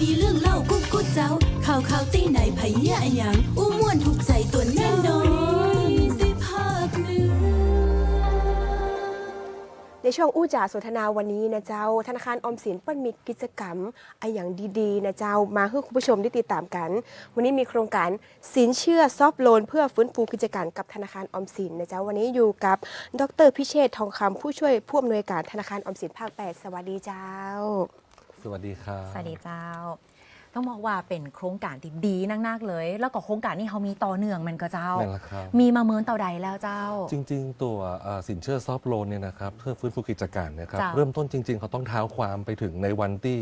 มีเรื่องเล่ากุ๊กกุ๊กเจ้าข่าวข่าวตีไหนไผเหี้ยอะหยังอู้ม่วนถูกใจตัวแน่นอนได้ภาคเหนือในช่วงอู้จ่าสนทนาวันนี้นะเจ้า ธนาคารออมสินเปิ้ลมีกิจกรรมไออย่างดีๆนะเจ้ามาให้คุณผู้ชมได้ติดตามกัน วันนี้มีโครงการสินเชื่อซอฟต์โลน เพื่อฟื้นฟูกิจการกับธนาคารออมสินนะเจ้าวันนี้อยู่กับ ดรพิเชษฐ์ทองคำผู้ช่วยผู้อำนวยการธนาคารออมสินภาค 8 สวัสดีเจ้า สวัสดีครับ สวัสดีเจ้า ต้องบอกว่าเป็นโครงการที่ดีนักๆเลย แล้วก็โครงการนี้เขามีต่อเนื่องมันก็เจ้า นั่นแหละครับ มีมาเมินเต่าใดแล้วเจ้า จริง ๆ ตัวเอ่อสินเชื่อซอฟต์โลนเนี่ยนะครับเพื่อฟื้นฟูกิจการเนะครับจ้ะ เริ่มต้นจริง ๆ เขาต้องเท้าความไปถึงในวันที่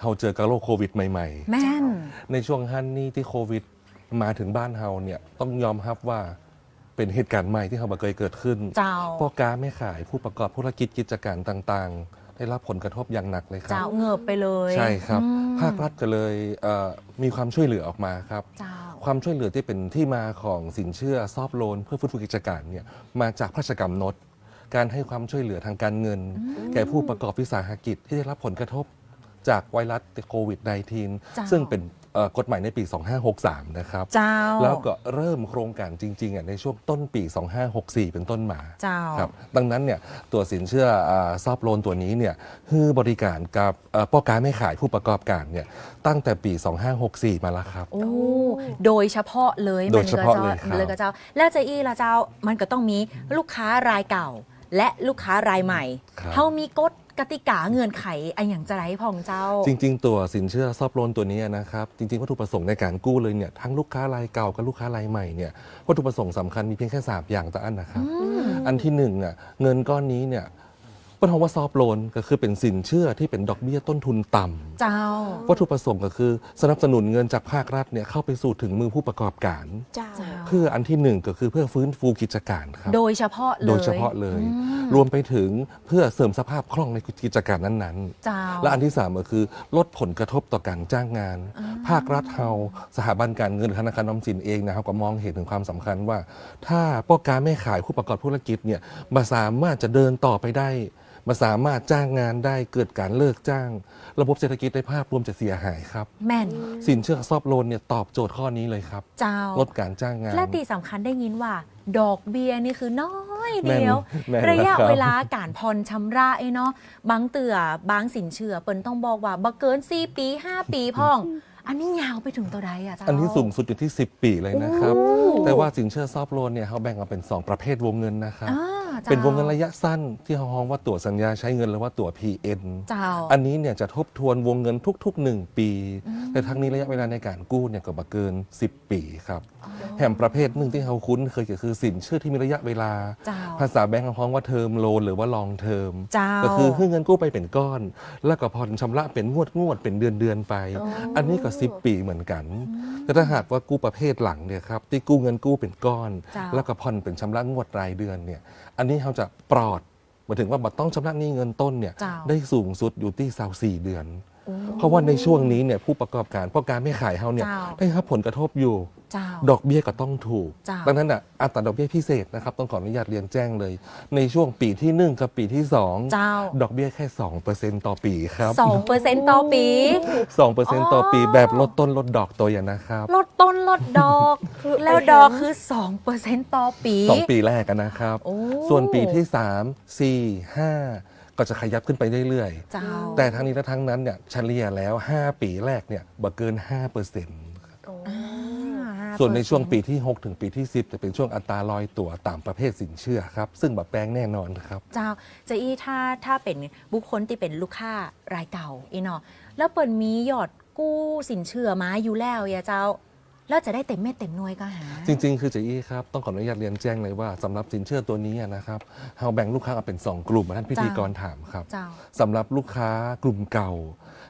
เราเจอกับโรคโควิดใหม่ แม่น ๆ ในช่วงฮันนี่ที่โควิดมาถึงบ้านเฮาเนี่ยต้องยอมรับว่าเป็นเหตุการณ์ใหม่ที่เราบ่เคยเกิดขึ้น เจ้า พ่อค้าแม่ขายผู้ประกอบธุรกิจกิจการต่างๆ ได้รับผลกระทบอย่างหนักเลยครัเจ้าบเงิบไปเลยใช่ครับ อืมภาครัฐก็เลยเอ่อมีความช่วยเหลือออกมาครับ เจ้า ความช่วยเหลือที่เป็นที่มาของสินเชื่อซอฟต์โลนเพื่อฟื้นฟูกิจการเนี่ยมาจากพระราชกำหนดการให้ความช่วยเหลือทางการเงิน แก่ผู้ประกอบวิสาหกิจที่ได้รับผลกระทบจากไวรัสโควิด จ้า -19 ซึ่งเป็นเอ่อ กฎหมายในปี 2563 นะครับ เจ้า แล้วก็เริ่มโครงการจริงๆอะในช่วงต้นปี 2564 เป็นต้นมาเจ้า ครับดังนั้นเนี่ยตัวสินเชื่อซอฟโลนตัวนี้เนี่ยคือบริการกับเอ่อพ่อค้าไม่ขายผู้ประกอบการเนี่ยตั้งแต่ปี 2564 มาแล้วครับ โอ้ โดยเฉพาะเลยโดยเฉพาะมันเลยครับเลยก็เจ้า แล้วเจะอี้ละเจ้ามันก็ต้องมีลูกค้ารายเก่า และลูกค้ารายใหม่ ครับ เขามีกฎ กติกาเงื่อนไขอันอย่างจะไรพองเจ้า จริง ๆ ตัวสินเชื่อซอฟต์โลนตัวนี้นะครับ จริง ๆ วัตถุประสงค์ในการกู้เลยเนี่ยทั้งลูกค้ารายเก่ากับลูกค้ารายใหม่เนี่ยวัตถุประสงค์สำคัญมีเพียงแค่3อย่างต่ออันนะครับ อันที่หนึ่งอะเงินก้อนนี้เนี่ยปัญหาว่าซอฟต์โลนก็คือเป็นสินเชื่อที่เป็นดอกเบี้ยต้นทุนต่ำ เจ้า วัตถุประสงค์ก็คือ สนับสนุนเงินจากภาครัฐเนี่ยเข้าไปสู่ถึงมือผู้ประกอบการ เจ้า เจ้า เพื่ออันที่หนึ่งก็คือเพื่อฟื้นฟูกิจการครับ โดยเฉพาะเลยโดยเฉพาะเลย อืมรวมไปถึงเพื่อเสริมสภาพคล่องในกิจการนั้นๆเจ้าและอันที่3ก็คือลดผลกระทบต่อการจ้างงานภาครัฐเฮาสถาบันการเงินธนาคารออมสินเองนะครับก็มองเห็นถึงความสำคัญว่า ถ้าพ่อค้าแม่ขายผู้ประกอบธุรกิจเนี่ยมาสามารถจะเดินต่อไปได้ มาสามารถจ้างงานได้เกิดการเลิกจ้าง ระบบเศรษฐกิจในภาพรวมจะเสียหายครับ แม่น สินเชื่อซอฟต์โลนเนี่ยตอบโจทย์ข้อนี้เลยครับ เจ้า ลดการจ้างงาน และตีสำคัญได้ยินว่า ดอกเบี้ยนี่คือน้อยแม่นเดียว แม่นระยะนะครับ เวลาการผ่อนชำระไอ้เนาะบางเตือบางสินเชื่อเปิ้นต้องบอกว่าบ่เกิน 4 ปี 5 ปีพ่อง อันนี้ยาวไปถึงตัวใดอะเจ้าอันที่สูงสุดอยู่ที่ 10 ปีเลยนะครับ โอ้แต่ว่าสินเชื่อซอฟต์โลนเนี่ยเขาแบ่งออกเป็น 2 ประเภทวงเงินนะครับ อ่า จ้าเป็นวงเงินระยะสั้นที่เขาฮ้องว่าตั๋วสัญญาใช้เงินหรือว่าตั๋ว PN เจ้า อันนี้เนี่ยจะทบทวนวงเงินทุก ๆ 1 ปีแต่ทั้งนี้ระยะเวลาในการกู้เนี่ยก็มาเกิน 10 ปีครับแถมประเภทหนึ่งที่เขาคุ้นเคยก็คือสินเชื่อที่มีระยะเวลา เจ้าภาษาแบงก์เขาฮ้องว่าเทอมโลนหรือว่าลองเทอม เจ้า ก็คือให้เงินกู้ไปเป็นก้อน แล้วก็ผ่อนชำระเป็นงวดงวดๆเป็นเดือนเดือนๆไปอันนี้ก็10ปีเหมือนกัน แต่ถ้าหากว่ากู้ประเภทหลังเนี่ยครับที่กู้เงินกู้เป็นก้อนเจ้าแล้วก็ผ่อนเป็นชำระงวดรายเดือนเนี่ยอันนี้เขาจะปลอดหมายถึงว่าบัต้องชำระหนี้เงินต้นเนี่ยเจ้าได้สูงสุดอยู่ที่สาวสี่เดือนเพราะว่าในช่วงนี้เนี่ยผู้ประกอบการพ่อการไม่ขายเขาเนี่ยเจ้า ได้รับผลกระทบอยู่ เจ้า ดอกเบี้ยก็ต้องถูก จ้าดังนั้นอะอัตราดอกเบี้ยพิเศษนะครับต้องขออนุญาตเรียนแจ้งเลย ในช่วงปีที่หนึ่งกับปีที่สองเจ้า ดอกเบี้ยแค่ 2%ต่อปีครับ สองเปอร์เซ็นต์ต่อปี 2%ต่อปีแบบลดต้นลดดอกตัวอย่างนะครับ ลดต้นลดดอก แล้วดอกคือ2เปอร์เซ็นต์ต่อปีสองปีแรกอะนะครับ โอ้ ส่วนปีที่ 3 4 5 ก็จะขยับขึ้นไปเรื่อยเจ้าๆแต่ทั้งนี้และทั้งนั้นเนี่ยเฉลี่ยแล้ว 5 ปีแรกเนี่ยบ่เกิน5%อ่าส่วนในช่วงปีที่ 6 ถึงปีที่ 10 จะเป็นช่วงอัตราลอยตัวตามประเภทสินเชื่อครับ ซึ่งแบบแปลงแน่นอนครับ เจ้าเจะอี้ถ้าถ้าเป็นบุคคลที่เป็นลูกค้ารายเก่าอีเนาะแล้วเปิดมียอดกู้สินเชื่อมาอยู่แล้วอย่าเจ้า แล้วจะได้เต็มเม็ดเต็มหน่วยก็หา จริง ๆ คือเจอี้ครับ ต้องขออนุญาตเรียนแจ้งเลยว่าสำหรับสินเชื่อตัวนี้นะครับเราแบ่งลูกค้าออกเป็น 2 กลุ่มมาท่านพิธีกรถามครับเจ้า สำหรับลูกค้ากลุ่มเก่า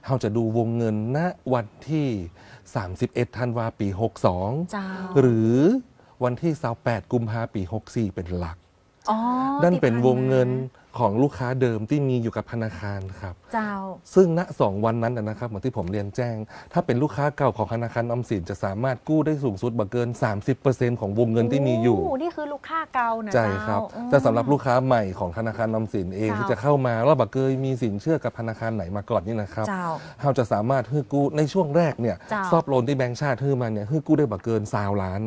เราจะดูวงเงินณวันที่ 31ธันวาปี62เจ้าหรือวันที่28กุมภาปี 64 เป็นหลัก อ๋อนั่นเป็นที่วผ่างเงิน ของลูกค้าเดิมที่มีอยู่กับธนาคารครับ เจ้า ซึ่งณสองวันนั้นนะนะครับเหมือนที่ผมเรียนแจ้ง ถ้าเป็นลูกค้าเก่าของธนาคารออมสินจะสามารถกู้ได้สูงสุดบ่เกิน 30%ของวงเงินที่มีอยู่ โนี่คือลูกค้าเก่านะใช่ครับ เจ้า แต่สำหรับลูกค้าใหม่ของธนาคารออมสินเองเจ้า ที่จะเข้ามาแล้วบักเกยมีสินเชื่อกับธนาคารไหนมาก่อนนี่นะครับเจ้า เราจะสามารถฮื้อกู้ในช่วงแรกเนี่ยเจ้า ซอบโลนที่แบงก์ชาติฮื้อมาเนี่ยฮื้อกู้ได้บักเกินซาวล้าน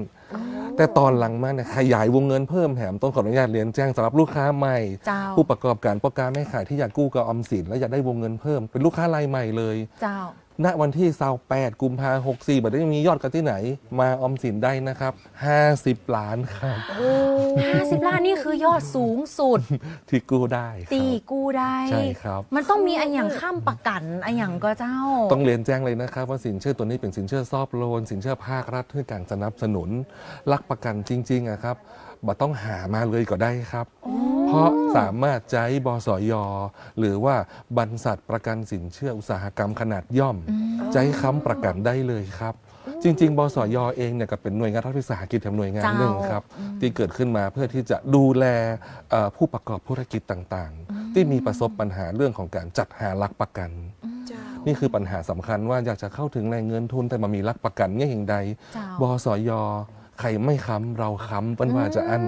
แต่ตอนหลังมาเนี่ยขยายวงเงินเพิ่มแถมต้องขออนุญาตเรียนแจ้งสำหรับลูกค้าใหม่ เจ้า ผู้ประกอบการประการไม่ขายที่อยากกู้กับออมสินและอยากได้วงเงินเพิ่มเป็นลูกค้ารายใหม่เลย เจ้า ณวันที่28กุมภาหกสี่บัดนี้มียอดกันที่ไหน มาออมสินได้นะครับ 50 ล้านครับ50ล้านนี่คือยอดสูงสุด ที่กู้ได้คตีรับกู้ได้ ใช่ครับ มันต้องมีอันอย่างข้ามประกันอันอย่างก็เจ้า ต้องเรียนแจ้งเลยนะครับว่าสินเชื่อตัวนี้เป็นสินเชื่อซอฟต์โลน สินเชื่อภาครัฐเพื่อการสนับสนุนรักประกันจริงๆอะครับบ่ต้องหามาเลยก็ได้ครับ เพราะสามารถใช้บสย หรือว่าบรรษัทประกันสินเชื่ออุตสาหกรรมขนาดย่อม ใช้ค้ำประกันได้เลยครับ จริง ๆ บสยเองเนี่ยก็เป็นหน่วยงานรัฐวิสาหกิจแห่งหน่วยงานหนึ่งครับ ที่เกิดขึ้นมาเพื่อที่จะดูแลเอ่อผู้ประกอบธุรกิจต่างๆ ที่มีประสบปัญหาเรื่องของการจัดหาหลักประกันเจ้านี่คือปัญหาสำคัญว่าอยากจะเข้าถึงแหล่งเงินทุนแต่มามีรักประกันเนี่ยอย่างใดเจ้าบสย ใครไม่ค้ำเราค้ำเป็นว่าจะอัน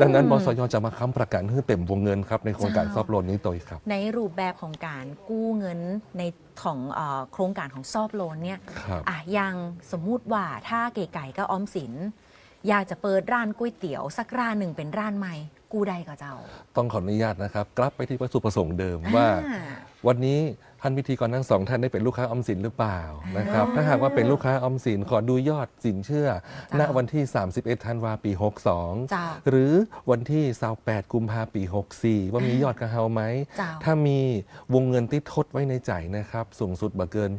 ดังนั้นบสยจะมาค้ำประกันให้เต็มวงเงินครับในโครงการซอฟต์โลนนี้ตัวครับ ในรูปแบบของการกู้เงินในของเออโครงการของซอบโลนเนี่ยครับอะอย่างสมมุติว่าถ้าเก๋ไก่ก็ออมสิน อยากจะเปิดร้านก๋วยเตี๋ยวสักร้านหนึ่งเป็นร้านใหม่กู้ได้ก็เจ้า ต้องขออนุญาตนะครับ กลับไปที่วัตถุประสงค์เดิมว่าอ่าวันนี้ ท่านพิธีกรทั้งสองท่านได้เป็นลูกค้าออมสินหรือเปล่านะครับถ้าหากว่าเป็นลูกค้าออมสินขอดูยอดสินเชื่อณจ้าวันที่ 31ธันวาปีจ้า62 หรือวันที่28กุมภาปี 64 ว่ามียอดกระเฮาไหมจ้าถ้ามีวงเงินที่ทดไว้ในใจนะครับ สูงสุดบ่เกิน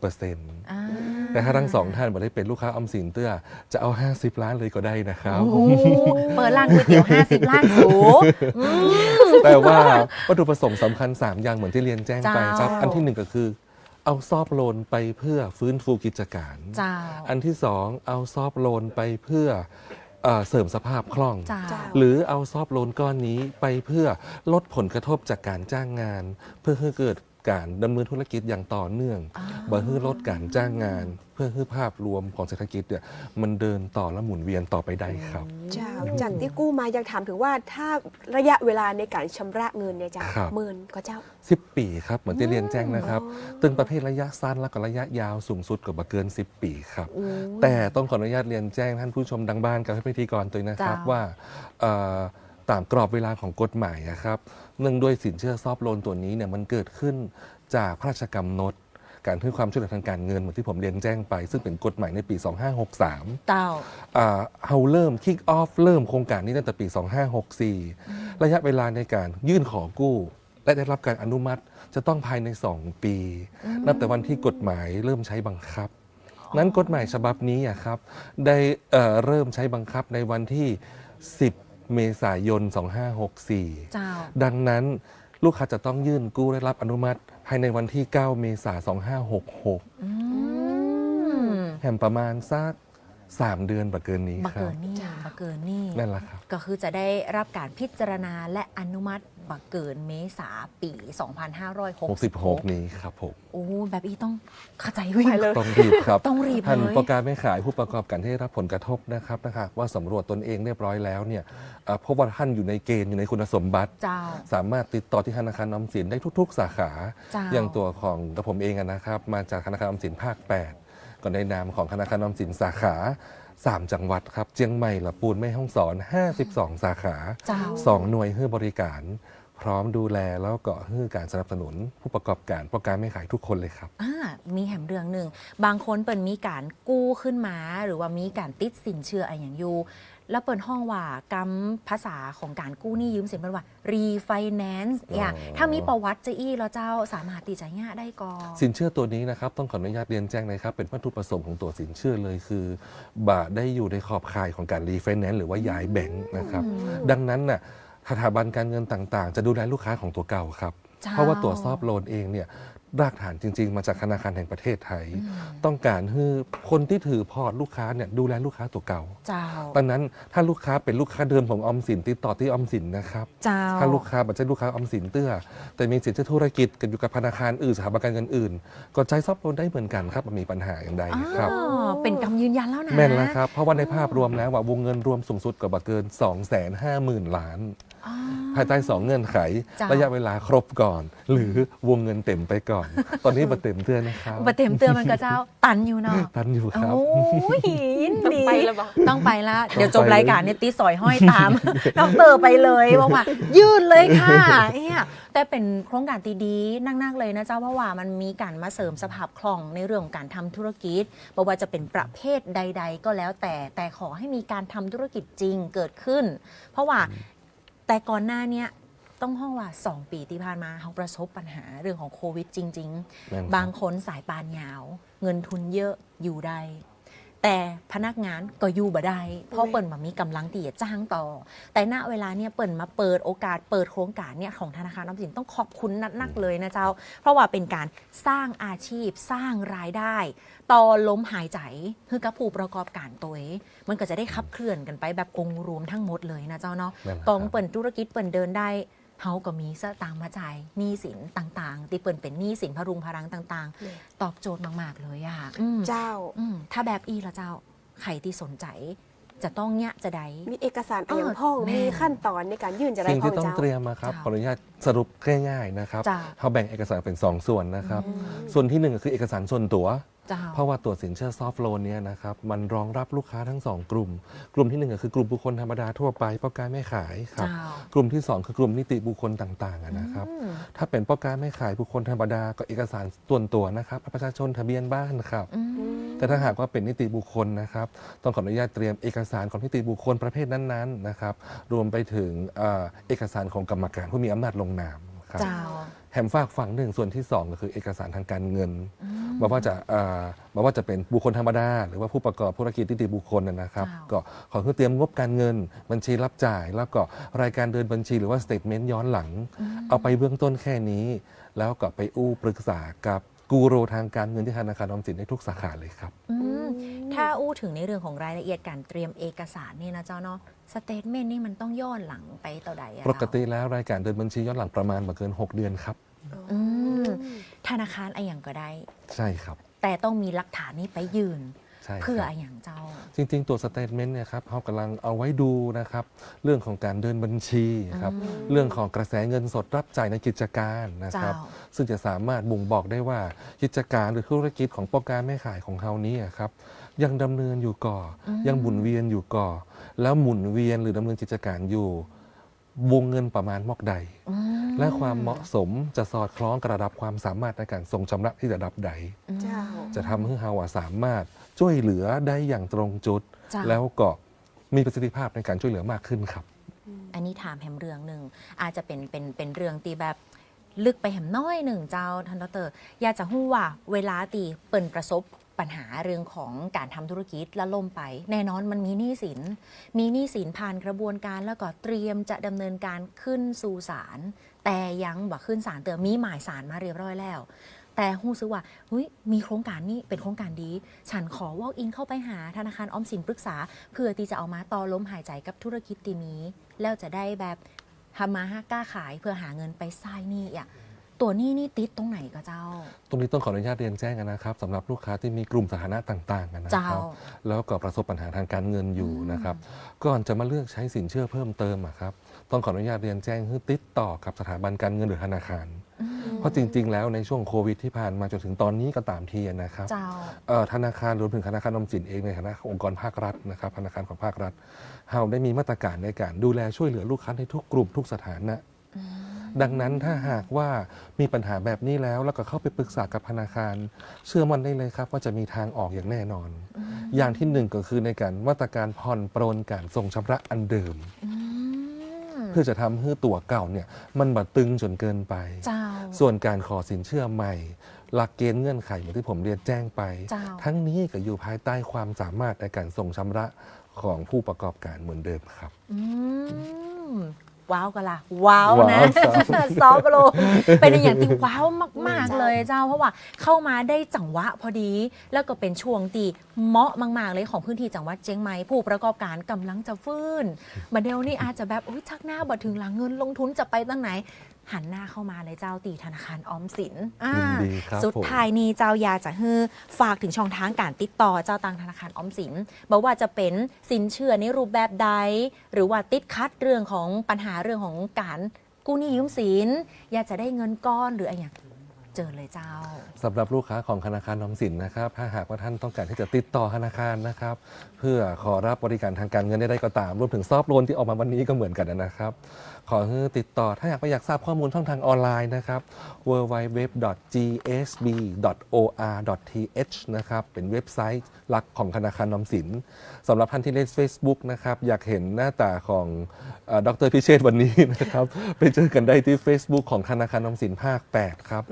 30%อ่า แต่ถ้าทั้งสองท่านบ่ได้เป็นลูกค้าออมสินเตื้อจะเอา 50 ล้านเลยก็ได้นะครับ โอ้โหเปิดร้านก๋วยเตี๋ยว50ล้านสูอืม แต่ว่าวัตถุประสงค์สำคัญ 3 อย่างเหมือนที่เรียนแจ้งไปครับ เจ้า อันที่หนึ่งก็คือ เอาซอฟต์โลนไปเพื่อฟื้นฟูกิจการ เจ้าอันที่สองเอาซอฟต์โลนไปเพื่อเอ่อเสริมสภาพคล่องเจ้าเจ้า หรือเอาซอฟต์โลนก้อนนี้ไปเพื่อลดผลกระทบจากการจ้างงาน เพื่อให้เกิด การดำเนินธุรกิจอย่างต่อเนื่องอ่าบ่ให้ลดการจ้างงาน เพื่อให้ภาพรวมของเศรษฐกิจเนี่ยมันเดินต่อและหมุนเวียนต่อไปได้ครับ เจ้าจากที่กู้มายังถามถึงว่าถ้าระยะเวลาในการชำระเงินเนี่ยเจ้าครับ หมื่นก็เจ้า 10 ปีครับ เหมือนที่เรียนแจ้งนะครับอ๋อตึงประเภทระยะสั้นและก็ระยะยาวสูงสุดก็บ่เกิน 10 ปีครับ โอ้ย แต่ต้องขออนุญาตเรียนแจ้งท่านผู้ชมดังบ้านกับท่านพิธีกรตัวนะครับจ้า ว่าเอ่อ ตามกรอบเวลาของกฎหมายอะครับ เนื่องด้วยสินเชื่อซอฟต์โลนตัวนี้เนี่ยมันเกิดขึ้นจากพระราชกำหนดการให้ความช่วยเหลือทางการเงินเหมือนที่ผมเรียนแจ้งไป ซึ่งเป็นกฎหมายในปี 2563เจ้าอ่าเฮาเริ่ม kick off เริ่มโครงการนี้ตั้งแต่ปี 2564 ระยะเวลาในการยื่นขอกู้ และได้รับการอนุมัติจะต้องภายใน 2 ปี นับแต่วันที่กฎหมายเริ่มใช้บังคับ นั้นกฎหมายฉบับนี้อะครับได้เอ่อเริ่มใช้บังคับในวันที่ 10 เมษายน 2564 เจ้า ดังนั้นลูกค้าจะต้องยื่นกู้ได้รับอนุมัติ ภายในวันที่ 9 เมษายน 2566 อืม แห่งประมาณสัก 3 เดือนประเกินนี้บักครัเกิบ นนี่บักเกินนี่ นั่นแหละครับ ก็คือจะได้รับการพิจารณาและอนุมัติบักเกินเมษาปี 2566 66 นี้ครับผมโอ้แบบอีต้องเข้าใจวิ่งไปเลย ต้องรีบครับ ต้องรีบท่านเลยประกาศไม่ขายผู้ประกอบการที่ได้รับผลกระทบนะครับนะครับว่าสำรวจตนเองเรียบร้อยแล้วเนี่ยเอ่อพบว่าท่านอยู่ในเกณฑ์อยู่ในคุณสมบัติ เจ้า สามารถติดต่อที่ธนาคารออมสินได้ทุก ๆ สาขา เจ้า อย่างตัวของกระผมเองอะนะครับ มาจากธนาคารออมสินภาค 8 ก็ในนามของธนาคารออมสินสาขา 3 จังหวัดครับเชียงใหม่ละปูนแม่ฮ่องสอน 52 สาขา เจ้า 2 หน่วยให้บริการ พร้อมดูแลแล้วก็ให้การสนับสนุน ผู้ประกอบการประการไม่ขายทุกคนเลยครับ อ่ามีแหมเรื่องหนึ่ง บางคนเปิดมีการกู้ขึ้นมา หรือว่ามีการติดสินเชื่ออะไรอย่างอยู่ แล้วเปิดห้องว่ากำภาษาของการกู้หนี่ยืมสินเป็นว่า refinance เนี่ยอ๋อถ้ามีประวัติจะอี้แล้วเจ้าสามารถตีใจง่ายได้ก่อนสินเชื่อตัวนี้นะครับ ต้องขออนุญาตเรียนแจ้งเลยครับ เป็นวัตถุประสงค์ของตัวสินเชื่อเลยคือบ่าได้อยู่ในขอบข่ายของการรีไฟแนนซ์หรือว่าย้ายแบงค์นะครับ ดังนั้นน่ะสถาบันการเงินต่างๆ จะดูแลลูกค้าของตัวเก่าครับเจ้าเพราะว่าตัวซอฟต์โลนเองเนี่ย รากฐานจริง ๆ มาจากธนาคารแห่งประเทศไทย ต้องการให้คนที่ถือพอร์ตลูกค้าเนี่ยดูแลลูกค้าตัวเก่าเจ้าดังนั้นถ้าลูกค้าเป็นลูกค้าเดิมของออมสินติดต่อที่ออมสินนะครับ เจ้า ถ้าลูกค้าบัใช่ลูกค้าออมสินเตื้อ แต่มีสินเชื่อธุรกิจกันอยู่กับธนาคารอื่นสถาบันการเงินอื่น ก็ใช้ซอฟต์โลนได้เหมือนกันครับมันมีปัญหาอย่างใดครับ อ๋อเป็นคำยืนยันแล้วนะ แม่นแล้วครับ เพราะว่าในภาพรวมแล้วว่าวงเงินรวมสูงสุดกว่าเกิน 2 5 0 0 0 0 ล้านอ๋อภายใต้สองเงื่อนไข จ้ะ ระยะเวลาครบก่อน หรือวงเงินเต็มไปก่อน ตอนนี้มาเต็มเตือนนะครับบัเต็มเตือนมันก็เจ้า ตันอยู่เนาะทันอยู่ครับ โอ้ยยินดีต้องไปแล้วบอก ต้องไปละ เดี๋ยวจบต้องไปรายการเนี่ยตีสอยห้อยตาม ดอกเตอร์ไปเลยบอกว่า ยืนเลยค่ะเนี่ยแต่เป็นโครงการตีดีนักๆเลยนะเจ้าเพราะว่ามันมีการมาเสริมสภาพคล่องในเรื่องของการทำธุรกิจบอกว่าจะเป็นประเภทใด ๆ ก็แล้วแต่แต่ขอให้มีการทำธุรกิจจริงเกิดขึ้น เพราะว่า แต่ก่อนหน้าเนี้ยต้องห้องว่า 2 ปีที่ผ่านมาเขาประสบปัญหาเรื่องของโควิดจริงๆแม่นครับบางคนสายปานยาว เงินทุนเยอะอยู่ได้ แต่พนักงานก็อยู่บ่ได้ เพราะเปิ่นมามีกำลังที่จะจ้างต่อ แต่ณเวลาเนี่ยเปิ่นมาเปิดโอกาสเปิดโครงการเนี่ยของธนาคารออมสินต้องขอบคุณนักๆเลยนะเจ้า เพราะว่าเป็นการสร้างอาชีพสร้างรายได้ ต่อล้มหายใจคือกับผู้ประกอบการตัวเองมันก็จะได้ขับเคลื่อนกันไปแบบองค์รวมทั้งหมดเลยนะเจ้าเนาะแม่นแล้วตองครับเปิ่นธุรกิจเปิ่นเดินได้ เฮาก็มีสตางค์มาจ่ายหนี้สินต่างๆที่เปิ่นเป็นหนี้สินพรุงพรังต่างเนี่ยๆตอบโจทย์มากๆเลยอะอืมเจ้าอืมถ้าแบบอีละเจ้าใครที่สนใจ จะต้องเนี่ยจะได้ มีเอกสารอะไรอย่างเออพ่องแม่ มีขั้นตอนในการยื่นจะได้สิ่งพ่อที่งต้องเจ้า เตรียมมาครับจ้าขออนุญาต สรุปง่ายๆนะครับจ้าเขาแบ่งเอกสารเป็น 2 ส่วนนะครับอืมส่วนที่หนึ่งก็คือเอกสารส่วนตัว เจ้า เพราะว่าตัวสินเชื่อซอฟท์โลนเนี่ยนะครับมันรองรับลูกค้าทั้ง 2 กลุ่ม กลุ่มที่1ก็คือกลุ่มบุคคลธรรมดาทั่วไปพ่อการไม่ขายครับ เจ้า กลุ่มที่ 2 คือกลุ่มนิติบุคคลต่างๆอะนะครับ อืมถ้าเป็นพ่อการไม่ขายบุคคลธรรมดาก็เอกสารส่วนตัวนะครับบัตรประชาชนทะเบียนบ้านครับ อืม แต่ถ้าหากว่าเป็นนิติบุคคลนะครับ ต้องขออนุญาตเตรียมเอกสารของนิติบุคคลประเภทนั้นๆนะครับ รวมไปถึงเอ่อเอกสารของกรรมการผู้มีอำนาจลงนามครับเจ้าแถมฝากฝั่งหนึ่งส่วนที่ 2 ก็คือเอกสารทางการเงินอืมไม่ว่าจะเอ่อไม่ว่าจะเป็นบุคคลธรรมดา หรือว่าผู้ประกอบธุรกิจนิติบุคคลนะนะครับจ้าก็ขอคือเตรียมงบการเงิน บัญชีรับจ่าย แล้วก็รายการเดินบัญชีหรือว่าสเตทเมนต์ย้อนหลัง เอาไปเบื้องต้นแค่นี้ แล้วก็ไปอู้ปรึกษากับ กูรูทางการเงินที่ธนาคารออมสินในทุกสาขาเลยครับ อืมถ้าอู้ถึงในเรื่องของรายละเอียดการเตรียมเอกสารนี่นะเจ้าเนาะสเตทเมนต์นี่มันต้องย้อนหลังไปต่อใดอะปกติแล้วรายการเดินบัญชีย้อนหลังประมาณมาเกิน 6 เดือนครับ อืมธนาคารอะไรอย่างก็ได้ ใช่ครับ แต่ต้องมีหลักฐานนี้ไปยืน ใช่ครับ เพื่ออะไรอย่างเจ้า จริง ๆ ตัวสเตทเมนต์เนี่ยครับเขากำลังเอาไว้ดูนะครับเรื่องของการเดินบัญชีครับอืม เรื่องของกระแสเงินสดรับจ่ายในกิจการนะครับ เจ้า ซึ่งจะสามารถบ่งบอกได้ว่ากิจการหรือธุรกิจของโปรการแม่ขายของเขานี้ครับยังดำเนินอยู่ก่ออม ยังหมุนเวียนอยู่ก่อ แล้วหมุนเวียนหรือดำเนินกิจการอยู่ วงเงินประมาณมอกใด อืมและความเหมาะสมจะสอดคล้องกับระดับความสามารถในการทรงชำระที่ระดับใดเจ้า จะทำให้เฮาอะสามารถ ช่วยเหลือได้อย่างตรงจุด จ้ะ แล้วก็มีประสิทธิภาพในการช่วยเหลือมากขึ้นครับ อันนี้ถามแฮมเรื่องหนึ่งอาจจะเป็นเป็นเป็นเรื่องตีแบบลึกไปแฮมน้อยหนึ่งเจ้าท่านดอกเตอรอยากจะหู้ว่าเวลาตีเปิ่นประสบปัญหาเรื่องของการทำธุรกิจและล่มไป แน่นอนมันมีหนี้สิน มีหนี้สินผ่านกระบวนการแล้วก็เตรียมจะดำเนินการขึ้นสู่ศาลแต่ยังบ่ขึ้นศาลเตือมีหมายศาลมาเรียบร้อยแล้ว แต่หู้ซื้อว่าเฮ้ยมีโครงการนี้เป็นโครงการดี ฉันขอ walk in เข้าไปหาธนาคารออมสินปรึกษา เพื่อที่จะเอามาต่อล้มหายใจกับธุรกิจตีนี้ แล้วจะได้แบบทำมาหากล้าขายเพื่อหาเงินไปสร้างหนี้อะตัวหนี้นี่ติดตรงไหนก็เจ้า ตรงนี้ต้องขออนุญาตเรียนแจ้งกันนะครับสำหรับลูกค้าที่มีกลุ่มสถานะต่างๆกันนะเจ้าครับ แล้วก็ประสบปัญหาทางการเงินอยู่นะครับ ก่อนจะมาเลือกใช้สินเชื่อเพิ่มเติมอะครับ ต้องขออนุญาตเรียนแจ้งให้ติดต่อกับสถาบันการเงินหรือธนาคาร เพราะจริง ๆ แล้วในช่วงโควิดที่ผ่านมาจนถึงตอนนี้ก็ตามทีนะครับเจ้า เอ่อธนาคารรวมถึงธนาคารออมสินเองในฐานะองค์กรภาครัฐนะครับธนาคารของภาครัฐเราได้มีมาตรการในการดูแลช่วยเหลือลูกค้าในทุกกลุ่มทุกสถานะ ดังนั้นถ้าหากว่ามีปัญหาแบบนี้แล้วแล้วก็เข้าไปปรึกษากับธนาคาร เชื่อมั่นได้เลยครับว่าจะมีทางออกอย่างแน่นอน อย่างที่หนึ่งก็คือในการมาตรการผ่อนปรนการส่งชำระอันเดิม อืม เพื่อจะทำให้ตัวเก่าเนี่ยมันบัดตึงจนเกินไปเจ้าส่วนการขอสินเชื่อใหม่ หลักเกณฑ์เงื่อนไขเหมือนที่ผมเรียนแจ้งไปเจ้าทั้งนี้ก็อยู่ภายใต้ความสามารถในการส่งชำระของผู้ประกอบการเหมือนเดิมครับอืม ว้าวกันละว้าวนะว้าวครับซอฟต์โลนเป็นอย่างที่ว้าวมาก ๆ เลยเจ้าเพราะว่าเข้ามาได้จังหวะพอดี แล้วก็เป็นช่วงตีเหมาะมาก ๆ เลยของพื้นที่จังหวัดเชียงใหม่ผู้ประกอบการกำลังจะฟื้นมาเดลนี่อาจจะแบบอุ้ยชักหน้าบ่ถึงหลังเงินลงทุนจะไปตั้งไหน หันหน้าเข้ามาเลยเจ้าตีธนาคารออมสินอ่ายินดีครับสุดผมท้ายนี้เจ้าอยาจะฮือฝากถึงช่องทางการติดต่อเจ้าตังธนาคารออมสินบอกว่าจะเป็นสินเชื่อในรูปแบบใด หรือว่าติดคัดเรื่องของปัญหาเรื่องของการกู้หนี้ยืมสิน อยากจะได้เงินก้อนหรืออะไรอย่างเจอเลยเจ้า สำหรับลูกค้าของธนาคารออมสินนะครับ ถ้าหากว่าท่านต้องการที่จะติดต่อธนาคารนะครับ เพื่อขอรับบริการทางการเงินใดๆก็ตามรวมถึงซอฟต์โลนที่ออกมาวันนี้ก็เหมือนกันนะครับขอให้ติดต่อถ้าอยากไปอยากทราบข้อมูลช่องทางออนไลน์นะครับ www.gsb.or.th นะครับเป็นเว็บไซต์หลักของธนาคารออมสินสำหรับท่านที่เล่น Facebook นะครับ อยากเห็นหน้าตาของเอ่อดรพิเชษฐ์วันนี้นะครับ ไปเจอกันได้ที่ Facebook ของธนาคารออมสินภาค 8 ครับ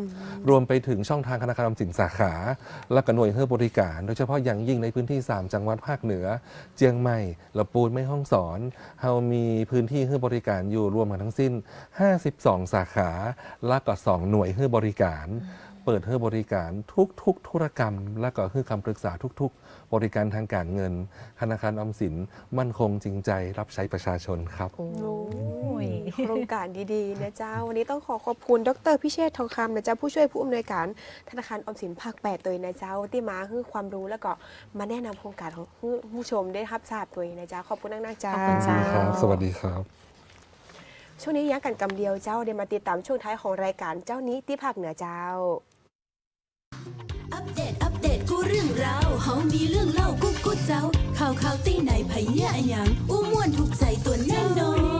รวมไปถึงช่องทางธนาคารออมสินสาขา และก็หน่วยเพื่อบริการ โดยเฉพาะอย่างยิ่งในพื้นที่ 3 จังหวัดภาคเหนือ เจียงใหม่ลำปูนแม่ฮ่องสอนเฮามีพื้นที่ให้บริการอยู่รวมกันทั้งสิ้น 52 สาขาและก็2หน่วยให้บริการ เปิดให้บริการทุกๆธุรกรรม และก็ให้คำปรึกษาทุก ๆ บริการทางการเงิน ธนาคารออมสินมั่นคงจริงใจรับใช้ประชาชนครับ โอ้โอ้ยยโครงการดีๆนะเจ้า วันนี้ต้องขอขอบคุณดรพิเชษฐ์ทองคำนะเจ้าผู้ช่วยผู้อำนวยการธนาคารออมสินภาคแปดตัวนะเจ้าที่มาให้ความรู้แล้วก็มาแนะนำโครงการของผู้ชมได้รับทราบตัวนะเจ้าขอบคุณนักๆเจ้า ขอบคุณเจ้าครับสวัสดีครับ ช่วงนี้ยังกันกำเดียวเจ้าเดี๋ยวมาติดตามช่วงท้ายของรายการเจ้านี้ที่ภาคเหนือเจ้า อัปเดต อัปเดต กูเรื่องราวเฮามีเรื่องเล่ากูกูเจ้า ข่าวข่าวตีไหนไผเหี้ยอะหยังอู้ม่วนถูกใจตัวแน่นอน